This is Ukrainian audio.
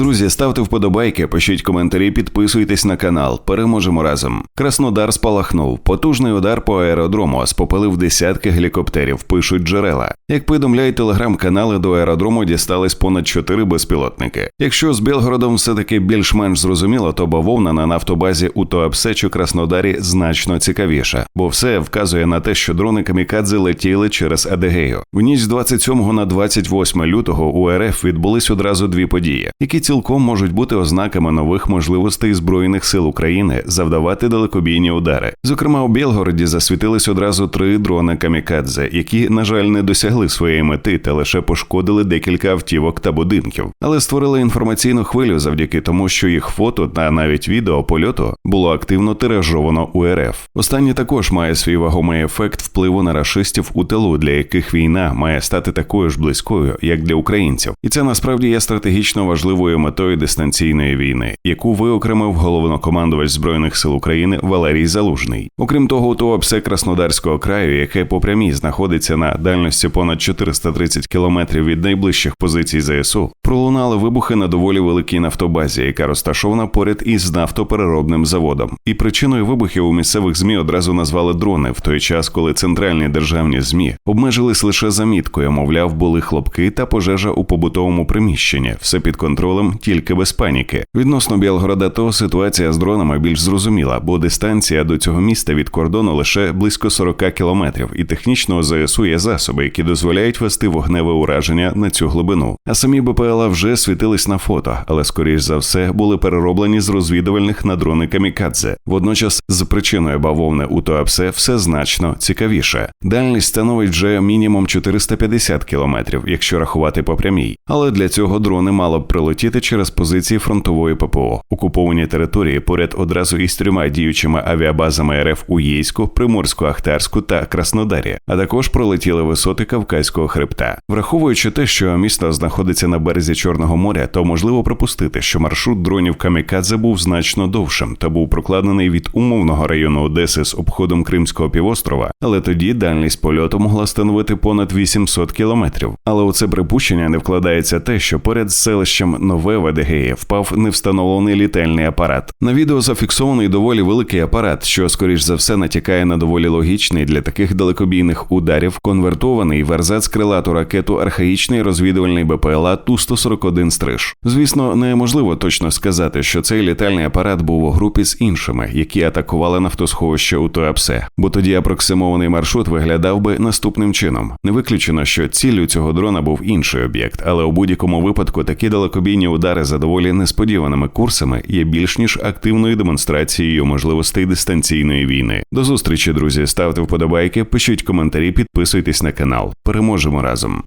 Друзі, ставте вподобайки, пишіть коментарі, підписуйтесь на канал. Переможемо разом. Краснодар спалахнув. Потужний удар по аеродрому спопилив десятки гелікоптерів. Пишуть джерела. Як повідомляють телеграм-канали, до аеродрому дістались понад чотири безпілотники. Якщо з Білгородом все таки більш-менш зрозуміло, то бавовна на нафтобазі у Туапсе чи Краснодарі значно цікавіша, бо все вказує на те, що дрони камікадзе летіли через Адегею. В ніч з 27 на 28 лютого у РФ відбулись одразу дві події, які цілком можуть бути ознаками нових можливостей збройних сил України завдавати далекобійні удари. Зокрема, у Білгороді засвітились одразу три дрони камікадзе, які, на жаль, не досягли своєї мети та лише пошкодили декілька автівок та будинків, але створили інформаційну хвилю завдяки тому, що їх фото та навіть відео польоту було активно тиражовано у РФ. Останнє також має свій вагомий ефект впливу на рашистів у тилу, для яких війна має стати такою ж близькою, як для українців, і це насправді є стратегічно важливою метою дистанційної війни, яку виокремив головнокомандувач збройних сил України Валерій Залужний. Окрім того, у Туапсе Краснодарського краю, яке по прямій знаходиться на дальності понад 430 кілометрів від найближчих позицій ЗСУ, пролунали вибухи на доволі великій нафтобазі, яка розташована поряд із нафтопереробним заводом. І причиною вибухів у місцевих змі одразу назвали дрони в той час, коли центральні державні змі обмежились лише заміткою, мовляв, були хлопки та пожежа у побутовому приміщенні, все під контролем, тільки без паніки. Відносно Білгорода, то ситуація з дронами більш зрозуміла, бо дистанція до цього міста від кордону лише близько 40 кілометрів, і технічно у ЗСУ є засоби, які дозволяють вести вогневе ураження на цю глибину. А самі БПЛА вже світились на фото, але скоріш за все були перероблені з розвідувальних на дрони камікадзе. Водночас, з причиною бавовни у Туапсе все значно цікавіше. Дальність становить вже мінімум 450 кілометрів, якщо рахувати по прямій. Але для цього дрони мало б прилетіти через позиції фронтової ППО. Окуповані території поряд одразу із трьома діючими авіабазами РФ у Єйську, Приморську, Ахтарську та Краснодарі, а також пролетіли висоти Кавказького хребта. Враховуючи те, що місто знаходиться на березі Чорного моря, то можливо припустити, що маршрут дронів Камікадзе був значно довшим та був прокладений від умовного району Одеси з обходом Кримського півострова, але тоді дальність польоту могла становити понад 800 кілометрів. Але у це припущення не вкладається те, що поряд з селищем Нове в Адегеї впав невстановлений літальний апарат. На відео зафіксований доволі великий апарат, що скоріш за все натякає на доволі логічний для таких далекобійних ударів конвертований в ерзац крилату ракету архаїчний розвідувальний БПЛА Ту-141 стриж. Звісно, неможливо точно сказати, що цей літальний апарат був у групі з іншими, які атакували нафтосховище у Туапсе, бо тоді апроксимований маршрут виглядав би наступним чином. Не виключено, що ціллю цього дрона був інший об'єкт, але у будь-якому випадку такі далекобійні удари за доволі несподіваними курсами є більш ніж активною демонстрацією можливостей дистанційної війни. До зустрічі, друзі. Ставте вподобайки, пишіть коментарі, підписуйтесь на канал. Переможемо разом.